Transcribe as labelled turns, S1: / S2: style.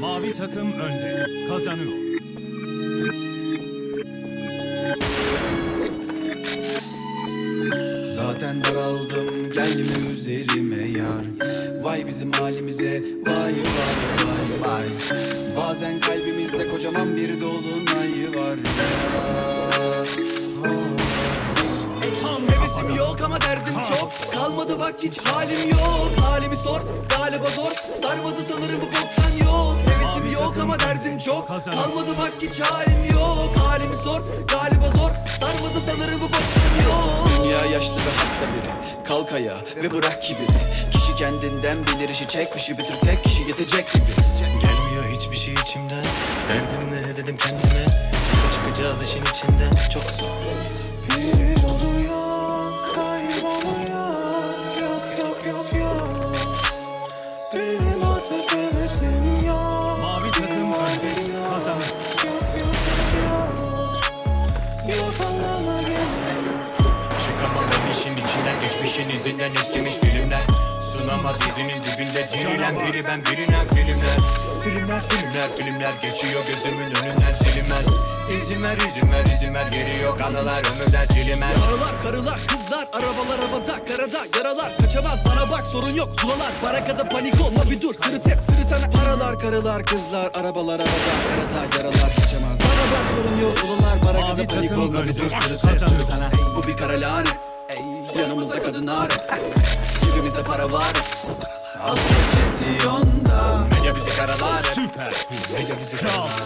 S1: Mavi takım önde. Kazanıyor.
S2: Zaten daraldım gelme üzerime yar. Vay bizim halimize vay vay vay vay. Bazen kalbimizde kocaman bir dolunay var. Ya Tam hevesim yok ama derdim çok Kalmadı bak hiç halim yok. Halimi sor galiba zor. Sarmadı sanırım bu boktan yok. Hevesim yok ama derdim çok. Kalmadı bak hiç halim yok. Halimi sor galiba zor. Sarmadı sanırım bu boktan yok. Dünya yaşlı ve hasta biri. Kalk ayağa ve bırak kibiri. Kişi kendinden bilir işi çek fişi bitir tek kişi yetecek gibi.
S3: Gelmiyor hiçbir şey içimden. Derdim ne dedim kendime. Çıkacağız işin içinden. Çok zor Yok yok. Benim artık hevesim yok.
S1: Mavi takım önde. Kazanır.
S3: Yok yok yok. Yok anlama
S4: Çıkamadım işin içinden geçmişin izinden eskimiş filmler. Sunamaz dizinin dibinde dirilen biri ben bilinen filmler. Filmler filmler filmler geçiyor gözümün önünden izin ver geri yok anılar ömürden silinmez.
S2: Aralar, karılar, kızlar, arabalar havada, karada, yaralar Kaçamaz bana bak sorun yok, zulalar. Barakada panik olma bir dur, sırıt hep sırıtana Paralar, karılar, kızlar, arabalar havada, karada, yaralar Kaçamaz bana bak sorun yok, zulalar. Barakada panik olma bir dur, sırıt hep sırıtana Bu bir kara lanet, yanımızda kadınlar. Cebimizde para var, az pozisyonda
S4: Medya bizi karalar.
S1: Süper.
S4: Medya bizi
S1: Kral.
S4: karalar